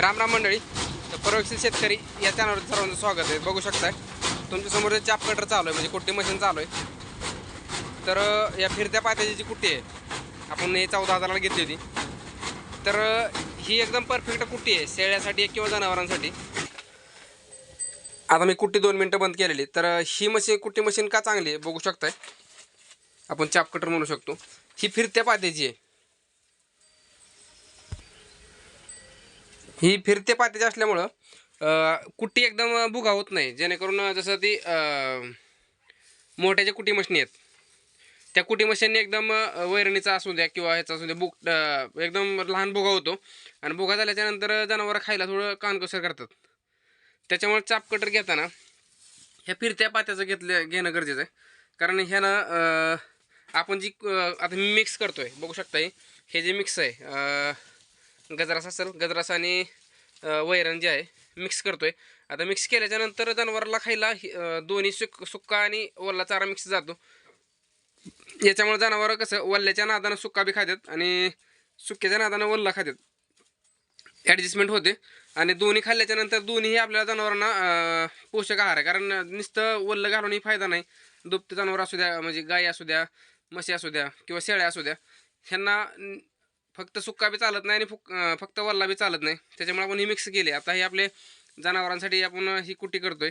राम राम मंडळी. तर परवशील शेतकरी या चॅनलवर सर्वांचं स्वागत आहे. बघू शकताय तुमच्यासमोर चाप कटर चालू आहे म्हणजे कुट्टी मशीन चालू आहे. तर या फिरत्या पात्याची जी कुट्टी आहे आपण हे चौदा हजाराला घेतली होती. तर ही एकदम परफेक्ट कुट्टी आहे शेळ्यासाठी किंवा जनावरांसाठी. आता मी कुट्टी दोन मिनटं बंद केलेली. तर ही मशीन कुट्टी मशीन का चांगली आहे बघू शकताय. आपण चाप कटर म्हणू शकतो. ही फिरत्या पात्याची आहे. ही फिरते पात्याची असल्यामुळं कुट्टी एकदम बुगा होत नाही. जेणेकरून जसं ती मोठ्या मोठ्याच्या कुटी मशनी आहेत. त्या कुटी मशीनने एकदम वैरणीचा असू द्या किंवा ह्याचा असू द्या बुक एकदम लहान बुगा होतो. आणि बुगा झाल्याच्यानंतर जनावरं खायला थोडं कानकसर करतात. त्याच्यामुळे चाप कटर घेताना ह्या फिरत्या पात्याचं घेतलं घेणं गरजेचं आहे. कारण ह्यानं आपण जी आता मी मिक्स आहे बघू शकता हे हे जे मिक्स आहे गजरास असेल. गजरास आणि वैरण जे आहे मिक्स करतो आहे आता मिक्स केल्याच्यानंतर जनावराला खायला दोन्ही सुक सुक्का आणि ओला चारा मिक्स जातो. याच्यामुळे जनावरं कसं वल्ल्याच्या नादानं सुक्का बी खातात आणि सुक्याच्या नादानं वल्ला खातात ॲडजस्टमेंट होते. आणि दोन्ही खाल्ल्याच्यानंतर दोन्हीही आपल्या जनावरांना पोषक आहार आहे. कारण नुसतं वल्लं घालूनही फायदा नाही. दुभते जनावर असू द्या म्हणजे गाय असू द्या म्हशी असू द्या किंवा शेळ्या असू द्या. ह्यांना फक्त सुक्का बी चालत नाही आणि फुक फक्त वल्ला बी चालत नाही. त्याच्यामुळे आपण हे मिक्स केली. आता हे आपले जनावरांसाठी आपण ही कुटी करतोय.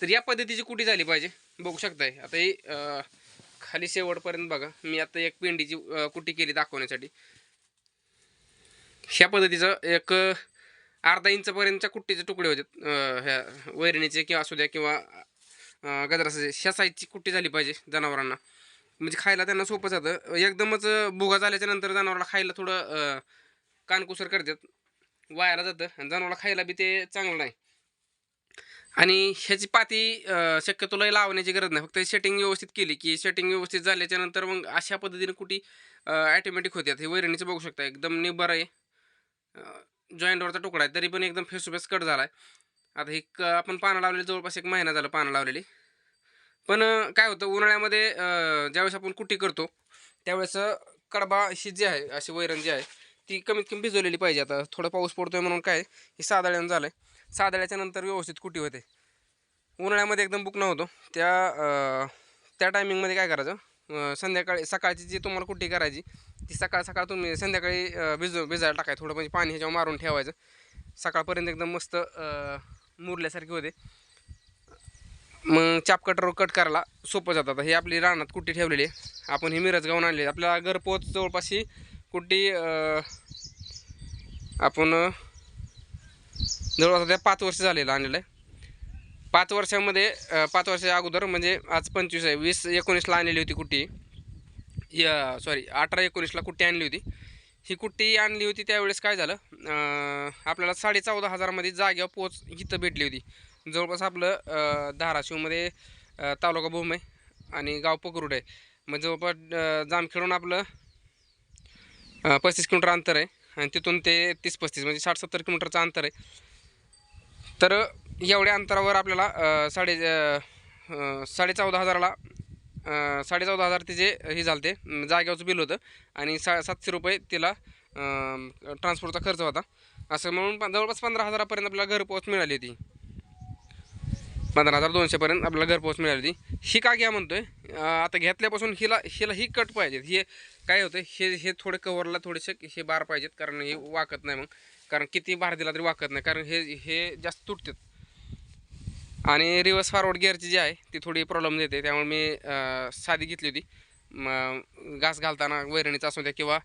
तर या पद्धतीची कुटी झाली पाहिजे. बघू शकताय. आता ही खाली शेवटपर्यंत बघा. मी आता एक पेंडीची कुटी केली दाखवण्यासाठी. ह्या पद्धतीचं एक अर्धा इंचपर्यंतच्या कुट्टीचे तुकडे होते. ह्या वैरणीचे किंवा असू द्या किंवा गजरासाचे गजराचे. ह्या साईजची कुट्टी झाली पाहिजे जनावरांना. म्हणजे खायला त्यांना सोपं जातं. एकदमच भुगा बुगा झाल्याच्यानंतर जनावराला खायला थोडं कानकुसर करतात. वायाला जातं आणि जनावराला खायला बी ते चांगलं नाही. आणि ह्याची पाती शक्यतो लय लावण्याची गरज नाही. फक्त सेटिंग व्यवस्थित केली की सेटिंग व्यवस्थित झाल्याच्यानंतर मग अशा पद्धतीने कुठे ॲटोमॅटिक होत्यात. हे वैरणीचं बघू शकता. एकदम निबर आहे. जॉईंटवरचा तुकडा आहे. तरी पण एकदम फेस टू फेस कट झाला आहे आता हे आपण पानं लावलेली जवळपास एक महिना झाला पानं लावलेली. पण अं, काय होतं उन्हाळ्यामध्ये अं, ज्यावेळेस आपण कुट्टी करतो त्यावेळेस अं, कडबा ही जी आहे अशी वैरण जी आहे ती कमीत कमी भिजवलेली पाहिजे. आता थोडा पाऊस पडतोय म्हणून काय हे सादळ्यानं झालं आहे सादळ्याच्या नंतर व्यवस्थित कुटी होते. उन्हाळ्यामध्ये एकदम बुक होतो. त्या अं, त्या टायमिंगमध्ये काय करायचं अं, संध्याकाळी सकाळची जी तुम्हाला कुट्टी करायची ती सकाळ सकाळ तुम्ही संध्याकाळी अं, भिजव भिजायला टाकायचं. थोडं म्हणजे पाणी ह्याच्यावर मारून ठेवायचं. सकाळपर्यंत एकदम मस्त अं, मुरल्यासारखे होते. मग चापकटर कट करायला सोपं जातात हे आपली रानात कुट्टी ठेवलेली आहे. आपण ही मिरज गावून आणली. आपल्याला घरपोच जवळपास ही कुट्टी आपण जवळपास त्या पाच वर्ष झालेलं आणलेलं आहे. पाच वर्षामध्ये पाच वर्षाच्या अगोदर म्हणजे आज पंचवीस आहे. वीस एकोणीसला आणलेली होती कुट्टी. या सॉरी अठरा एकोणीसला कुट्टी आणली होती. ही कुट्टी आणली होती त्यावेळेस काय झालं? आपल्याला साडे चौदा हजारामध्ये जागेवर पोच इथं भेटली होती. जवळपास आपलं धाराशिवमध्ये तालुका भूम आहे आणि गाव पकरुड आहे. मग जवळपास जामखेडून आपलं पस्तीस किलोमीटर अंतर आहे आणि तिथून ते तीस पस्तीस म्हणजे साठ सत्तर किलोमीटरचं अंतर आहे. तर एवढ्या अंतरावर आपल्याला साडे साडेचौदा साडे चौदा हजाराला साडेचौदा साडे चौदा हजार तिचे हे झालं ते जागेवरचं बिल होतं आणि सा सातशे रुपये तिला ट्रान्सपोर्टचा खर्च होता. असं म्हणून जवळपास पंधरा हजारापर्यंत आपल्याला घरपोच मिळाली होती. पंधरा हजार दोनशेपर्यंत आपल्याला घरपोच मिळाली होती. ही का घ्या म्हणतोय? आता घेतल्यापासून हिला हिला ही कट पाहिजेत. हे काय होतं हे हे थोडे कवरला थोडेसे हे बार पाहिजेत कारण हे वाकत नाही मग. कारण किती बार दिला तरी वाकत नाही. कारण हे हे जास्त तुटतात. आणि रिवर्स फॉरवर्ड गिअरची जी आहे ती थोडी प्रॉब्लेम देते. त्यामुळे मी साधी घेतली होती. मग घास घालताना वैरणीचा असू द्या किंवा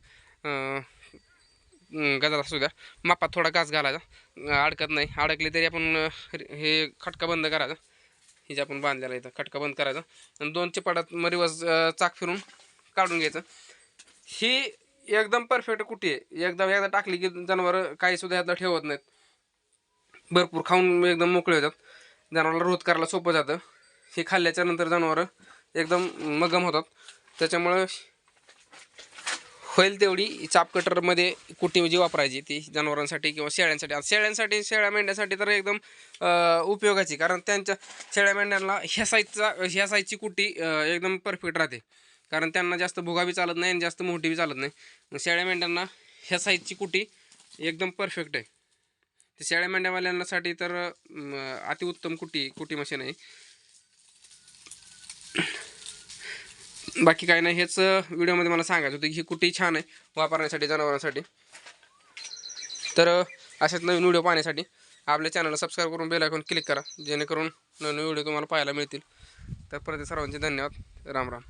गजरा असू द्या. मापात थोडा घास घालायचा. अडकत नाही. अडकली तरी आपण हे खटका बंद करायचा. हे जे आपण बांधलेला इथं खटका बंद करायचा. आणि दोन चिपाटात मरीवज रिवर्स चाक फिरून काढून घ्यायचं. ही एकदम परफेक्ट कुटी आहे. एकदम एकदा टाकली की जनावर काही सुद्धा ह्यातलं ठेवत नाहीत. भरपूर खाऊन एकदम मोकळे होतात. जनावराला रोध करायला सोपं जातं. हे खाल्ल्याच्या नंतर जनावरं एकदम मगम होतात. त्याच्यामुळं होईल तेवढी. चाप कटरमध्ये कुटी जी वापरायची ती जनावरांसाठी किंवा शेळ्यांसाठी. शेळ्यांसाठी शेळ्या मेंढ्यांसाठी तर एकदम उपयोगाची. कारण त्यांच्या शेळ्या मेंढ्यांना ह्या साईजचा ह्या साईजची कुटी एकदम परफेक्ट राहते. कारण त्यांना जास्त भुगावी चालत नाही आणि जास्त मोठी बी चालत नाही. शेळ्या मेंढ्यांना ह्या साईजची कुटी एकदम परफेक्ट आहे. ते शेळ्या मेंढ्यावाल्यांसाठी तर अतिउत्तम कुटी कुटी मशीन आहे. बाकी काय नाही हेच व्हिडिओमध्ये मला सांगायचं होतं की ही कुठेही छान आहे वापरण्यासाठी जनावरांसाठी. तर असेच अशाच नवीन व्हिडिओ पाहण्यासाठी आपल्या चॅनलला सबस्क्राईब करून बेल आयकॉन क्लिक करा जेणेकरून नवीन व्हिडिओ तुम्हाला पाहायला मिळतील. तर प्रति सर्वांचे धन्यवाद. राम राम.